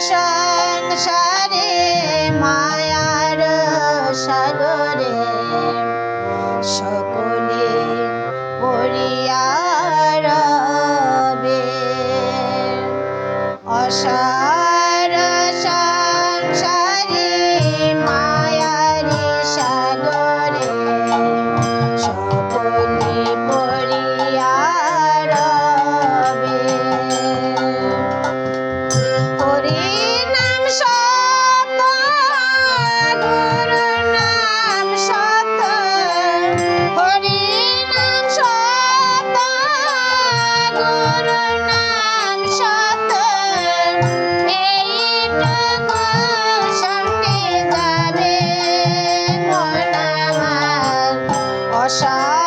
সংসারে মায়ার সাগরে 啥